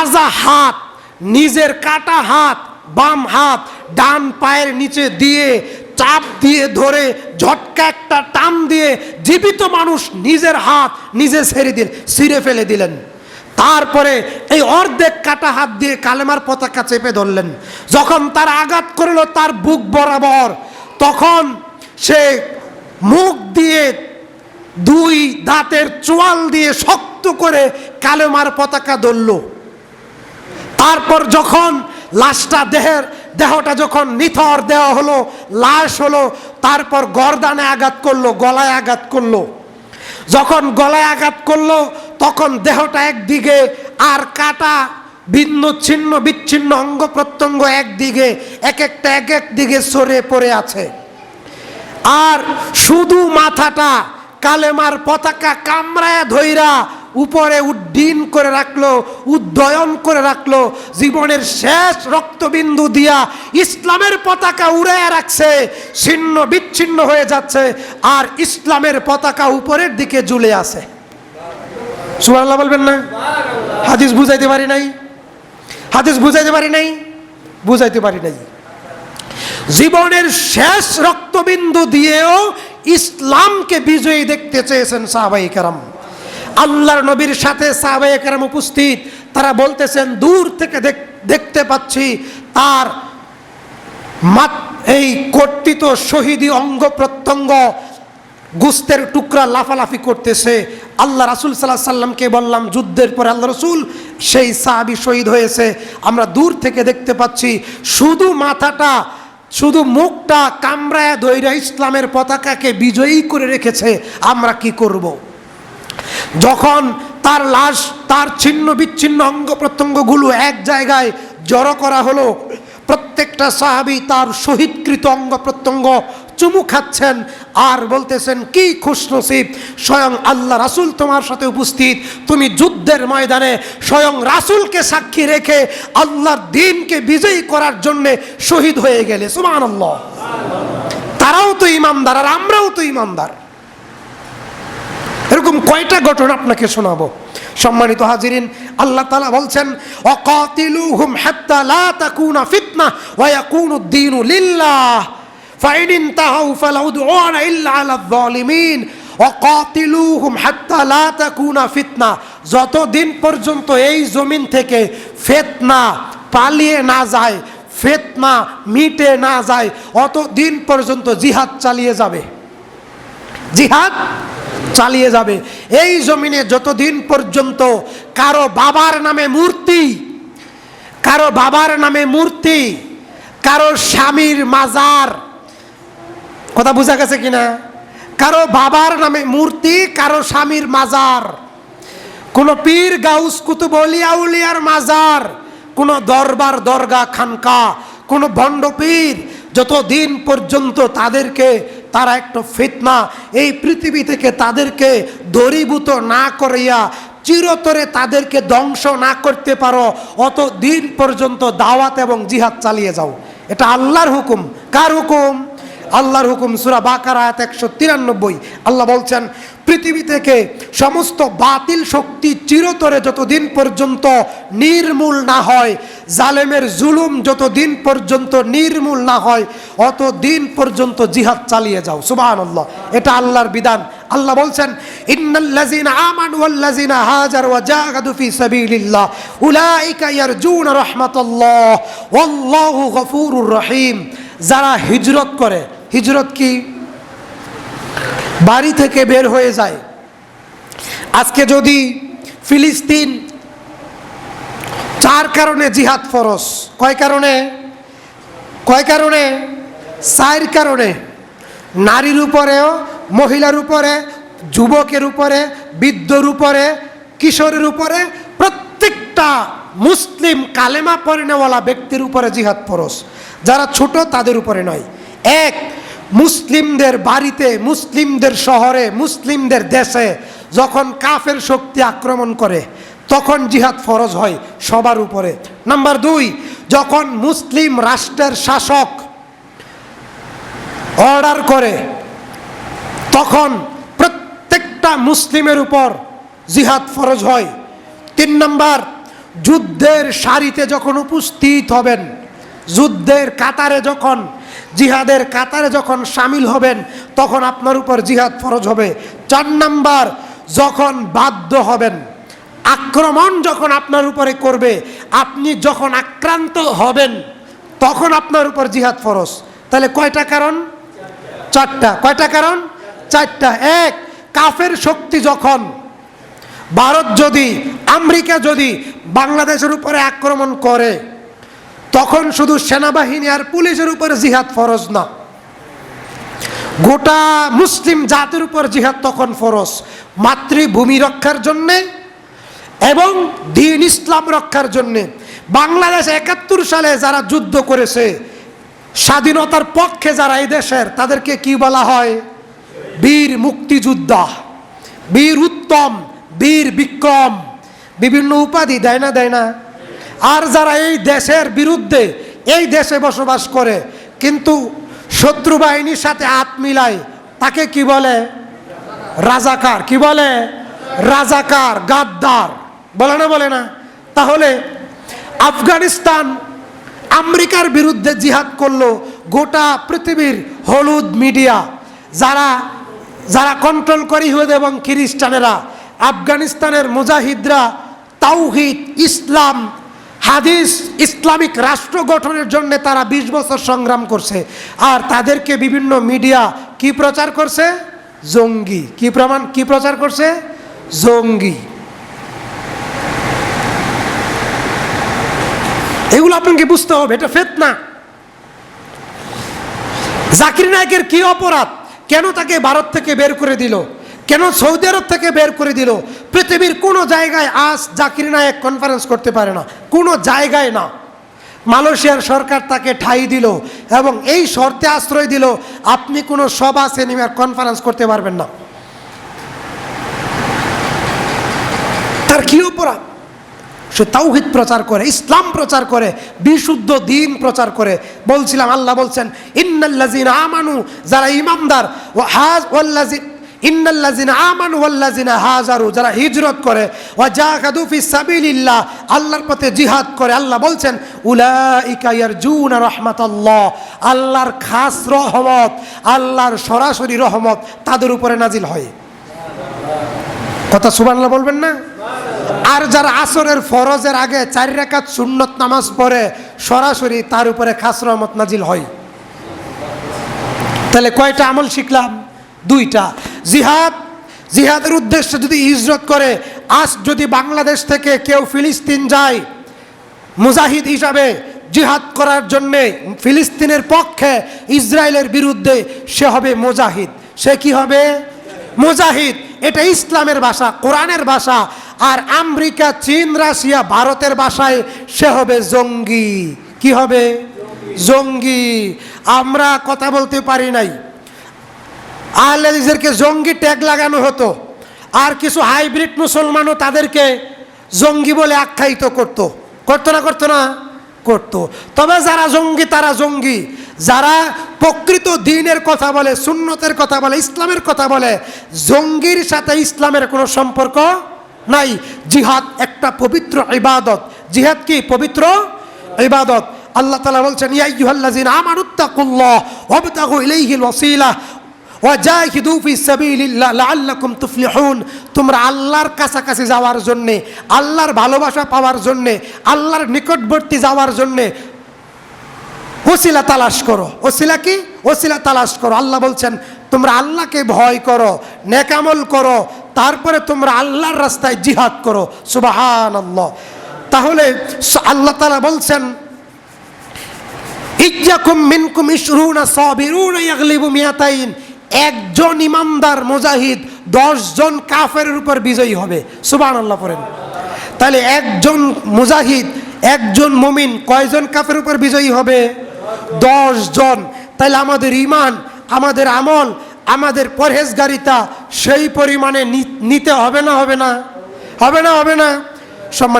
রাজা হাত, নিজের কাটা হাত, বাম হাত, ডান পায়ের নিচে দিয়ে, চাপ দিয়ে ধরে, ঝটকা একটা টান দিয়ে জীবিত মানুষ নিজের হাত নিজে ছেড়ে দিল ছিঁড়ে ফেলে দিলেন। তারপরে এই অর্ধেক কাটা হাত দিয়ে কালেমার পতাকা চেপে ধরলেন। যখন তার আঘাত করল তার বুক বরাবর, তখন সে মুখ দিয়ে দুই দাঁতের চোয়াল দিয়ে শক্ত করে কালেমার পতাকা ধরল। তারপর যখন লাশটা দেহের, দেহটা যখন নিথর দেওয়া হলো, লাশ হলো, তারপর গরদানে আঘাত করল, গলায় আঘাত করল। যখন গলায় আঘাত করল, তখন দেহটা একদিকে আর কাটা ভিন্ন, ছিন্ন, বিচ্ছিন্ন, অঙ্গ প্রত্যঙ্গ একদিকে, এক একটা, এক এক দিকে সরে পড়ে আছে। আর শুধু মাথাটা কালেমার পতাকা কামড়ায় ধইরা উপরে উড্ডীন করে রাখল, উদ্দয়ন করে রাখল, জীবনের শেষ রক্তবিন্দু দিয়া ইসলামের পতাকা উড়াইয়া রাখছে, ছিন্ন বিচ্ছিন্ন হয়ে যাচ্ছে, আর ইসলামের পতাকা উপরের দিকে ঝুলে আছে। সুবহানাল্লাহ বলবেন না? হাদিস বুঝাইতে পারি নাই? হাদিস বুঝাইতে পারি নাই? বুঝাইতে পারি নাই। জীবনের শেষ রক্তবিন্দু দিয়েও ইসলামকে বিজয়ী দেখতে চেয়েছেন সাহাবাই কারাম। আল্লাহর নবীর সাথে সাহাবাই কারাম উপস্থিত। তারা বলতেছেন, দূর থেকে দেখ- দেখতে পাচ্ছি তার এই কর্তৃত শহীদি অঙ্গ প্রত্যঙ্গ গুস্তের টুকরা লাফালাফি করতেছে। আল্লাহ রাসুল সাল্লাহ সাল্লামকে বললাম, যুদ্ধের পরে আল্লাহ রসুল সেই সাহাবি শহীদ হয়েছে। আমরা দূর থেকে দেখতে পাচ্ছি শুধু মাথাটা, শুধু মুখটা কামড়ায় ধৈর্য ইসলামের পতাকাকে বিজয়ী করে রেখেছে। আমরা কি করব। যখন তার লাশ, তার ছিন্ন বিচ্ছিন্ন অঙ্গ প্রত্যঙ্গগুলো এক জায়গায় জড়ো করা হলো, প্রত্যেকটা সাহাবি তার শহীদকৃত অঙ্গ প্রত্যঙ্গ চুমু খাচ্ছেন আর বলতেছেন, কি খুশনসিব স্বয়ং আল্লাহ রাসুল তোমার সাথে উপস্থিত। তুমি যুদ্ধের ময়দানে স্বয়ং রাসুলকে সাক্ষী রেখে আল্লাহর দিনকে বিজয়ী করার জন্যে শহীদ হয়ে গেলে। সুমান তারাও তো ইমানদার, আর আমরাও তো ইমানদার। এরকম কয়টা ঘটনা আপনাকে শোনাবো? সম্মানিত হাজিরিন, আল্লাহ তালা বলছেন, অকাতিলুহুম হাত্তা লা তাকুনা ফিতনা ওয়া ইয়াকুনু দ্দীনু লিল্লাহ। ফাইন ইনতাহু ফালা উদওয়ানা ইল্লা আলা যালিমিন অকাতিলুহুম হাত্তা লা তাকুনা ফিতনা যতদিন পর্যন্ত এই জমিন থেকে ফিতনা পালিয়ে না যায় ফেতনা মিটে না যায় অত দিন পর্যন্ত জিহাদ চালিয়ে যাবে জিহাদ চালিয়ে যাবে। এই জমিনে যতদিন পর্যন্ত কারও বাবার নামে মূর্তি, কারও বাবার নামে মূর্তি, কারও স্বামীর মাজার, কথা বোঝা গেছে কিনা? কারও বাবার নামে মূর্তি, কারও স্বামীর মাজার। কোন পীর গাউস কুতুব মাজার, কোন দরবার দরগা খানকা, কোন ভণ্ড পীর যতদিন পর্যন্ত তাদেরকে তারা একটা ফিতনা। এই পৃথিবী থেকে তাদেরকে দরিভূত না করিয়া চিরতরে তাদেরকে ধ্বংস না করতে পারো। অত দিন পর্যন্ত দাওয়াত এবং জিহাদ চালিয়ে যাও। এটা আল্লাহর হুকুম। কার হুকুম? আল্লাহর হুকুম সুরা বাকার আয়াত একশো তিরানব্বই। আল্লাহ বলছেন, পৃথিবী থেকে সমস্ত বাতিল শক্তি চিরতরে যতদিন পর্যন্ত নির্মূল না হয়, জালেমের জুলুম যতদিন পর্যন্ত নির্মূল না হয় অত দিন পর্যন্ত জিহাদ চালিয়ে যাও। সুবাহ আল্লাহ এটা আল্লাহর বিধান। আল্লাহ বলছেন, ইন্নাল্লাযিনা হাজারু রহিম। যারা হিজরত করে হিজরত কি? বাড়ি থেকে বের হয়ে যায়। আজকে যদি ফিলিস্তিন চার কারণে জিহাদ ফরস কয় কারণে? কয় কারণে? চার কারণে। নারীর উপরেও, মহিলার উপরে, যুবকের উপরে, বৃদ্ধর উপরে, কিশোরের উপরে, প্রত্যেকটা মুসলিম কালেমা পরিণেওয়ালা ব্যক্তির উপরে জিহাদ ফরস যারা ছোট তাদের উপরে নয়। এক মুসলিমদের বাড়িতে, মুসলিমদের শহরে, মুসলিমদের দেশে যখন কাফের শক্তি আক্রমণ করে, তখন জিহাদ ফরজ হয় সবার উপরে। নাম্বার দুই, যখন মুসলিম রাষ্ট্রের শাসক অর্ডার করে, তখন প্রত্যেকটা মুসলিমের উপর জিহাদ ফরজ হয়। তিন নাম্বার, যুদ্ধের সারিতে যখন উপস্থিত হবেন, যুদ্ধের কাতারে যখন জিহাদের কাতারে যখন সামিল হবেন, তখন আপনার উপর জিহাদ ফরজ হবে। চার নাম্বার, যখন বাধ্য হবেন, আক্রমণ যখন আপনার উপরে করবে, আপনি যখন আক্রান্ত হবেন, তখন আপনার উপর জিহাদ ফরজ। তাহলে কয়টা কারণ? চারটা। কয়টা কারণ? চারটা। এক, কাফের শক্তি যখন, ভারত যদি, আমেরিকা যদি বাংলাদেশের উপরে আক্রমণ করে তখন শুধু সেনাবাহিনী আর পুলিশের উপর জিহাদ ফরজ না। গোটা মুসলিম জাতির উপর জিহাদ তখন ফরজ। মাতৃভূমি রক্ষার জন্যে এবং দিন ইসলাম রক্ষার জন্যে। বাংলাদেশ একাত্তর সালে যারা যুদ্ধ করেছে, স্বাধীনতার পক্ষে যারা এই দেশের, তাদেরকে কি বলা হয়? বীর মুক্তিযোদ্ধা, বীর উত্তম, বীর বিক্রম। বিভিন্ন উপাধি দেয় না দেয় না। আর যারা এই দেশের বিরুদ্ধে, এই দেশে বসবাস করে, কিন্তু শত্রু বাহিনীর সাথে হাত মিলায়, তাকে কি বলে? রাজাকার। কি বলে? রাজাকার, গাদ্দার। বলে না বলে না? তাহলে আফগানিস্তান আমেরিকার বিরুদ্ধে জিহাদ করল গোটা পৃথিবীর হলুদ মিডিয়া। যারা যারা কন্ট্রোল করে ইহুদ এবং খ্রিস্টানেরা, আফগানিস্তানের মুজাহিদরা, তাওহিদ, ইসলাম হাদিস ইসলামিক রাষ্ট্র গঠনের জন্য তারা ২০ বছর সংগ্রাম করছে। আর তাদেরকে বিভিন্ন মিডিয়া কি প্রচার করছে? জঙ্গি। কি প্রমাণ? কি প্রচার করছে? জঙ্গি। এগুলো আপনাকে বুঝতে হবে, এটা ফেতনা। জাকির নায়কের কি অপরাধ? কেন তাকে ভারত থেকে বের করে দিল? কেন সৌদি আরব থেকে বের করে দিল? পৃথিবীর কোনো জায়গায় আজ জাকির নায়ক কনফারেন্স করতে পারে না। কোনো জায়গায় না। মালয়েশিয়ার সরকার তাকে ঠাই দিল এবং এই শর্তে আশ্রয় দিল, আপনি কোনো সভা সেমিনার কনফারেন্স করতে পারবেন না। তার কি অপরাধ? সে তাওহিদ প্রচার করে, ইসলাম প্রচার করে, বিশুদ্ধ দিন প্রচার করে। বলছিলাম, আল্লাহ বলছেন ইন্নাল্লাজিন আমানু, যারা ইমামদার ও হাজ ওয়াল্লাজি ইন্নাল্লাজিন আমানু ওয়াল্লাজিনা হাজারু, যারা হিজরত করে ওয়া জাহাদু ফি আল্লাহর পথে জিহাদ করে, আল্লাহ বলছেন, উলাইকা ইয়ারজুনা রাহমাতাল্লাহ, আল্লাহর খাস রহমত, আল্লাহর সরাসরি রহমত তাদের উপরে নাজিল হয়। কথা সুবহানাল্লাহ বলবেন না? আর যারা আসরের ফরজের আগে চার রেখাত সুন্নত নামাজ পড়ে, সরাসরি তার উপরে খাস রহমত নাজিল হয়। তাহলে কয়টা আমল শিখলাম? দুইটা। জিহাদ, জিহাদের উদ্দেশ্যে যদি হিজরত করে, আজ যদি বাংলাদেশ থেকে কেউ ফিলিস্তিন যায়, মুজাহিদ হিসাবে জিহাদ করার জন্যে ফিলিস্তিনের পক্ষে ইসরায়েলের বিরুদ্ধে সে হবে মুজাহিদ। সে কি হবে? মুজাহিদ। এটা ইসলামের ভাষা, কোরআনের ভাষা। আর আমেরিকা, চীন, রাশিয়া, ভারতের ভাষায় সে হবে জঙ্গি। কি হবে? জঙ্গি। আমরা কথা বলতে পারি নাই। আহলেদিসদেরকে জঙ্গি ট্যাগ লাগানো হতো। আর কিছু হাইব্রিড মুসলমানও তাদেরকে জঙ্গি বলে আখ্যায়িত করত। করতো না করতো না? করতো। তবে যারা জঙ্গি, তারা জঙ্গি। যারা প্রকৃত দিনের কথা বলে, সুন্নতের কথা বলে, ইসলামের কথা বলে, জঙ্গির সাথে ইসলামের কোনো সম্পর্ক নাই। জিহাদ একটা পবিত্র ইবাদত। জিহাদ কি? পবিত্র ইবাদত। আল্লাহ তালা বলছেন ইয়াইয়ুহাল্লাযিন আমানুত্তাকুল্লাহ ওয়াবতাগু ইলাইহিল ওয়াসিলা লাআল্লাকুম তুফলিহুন। তোমরা আল্লাহর কাছাকাছি যাওয়ার জন্যে, আল্লাহর ভালোবাসা পাওয়ার জন্যে, আল্লাহর নিকটবর্তী যাওয়ার জন্যে ওসিলা তালাশ করো। ওসিলা কি? ওসিলা তালাশ করো। আল্লাহ বলছেন, তোমরা আল্লাহকে ভয় করো নেকামল করো, তারপরে তোমরা আল্লাহর রাস্তায় জিহাদ করো। সুবাহান আল্লাহ তাহলে আল্লাহ তালা বলছেন, ইজ্জাকুম মিনকুম ইশরুনা সাবিরুনা ইয়াগলিবু মিয়াতাইন। একজন ইমানদার মুজাহিদ জন কাফেরের উপর বিজয়ী হবে। সুবহানাল্লাহ পড়েন। তাহলে একজন মুজাহিদ, একজন মুমিন কয়জন কাফের উপর বিজয়ী হবে? দশ জন তাহলে আমাদের ইমান আমাদের আমল, আমাদের পরহেজগারিতা সেই পরিমাণে নিতে হবে না হবে না? হবে না হবে না? সম্মানিত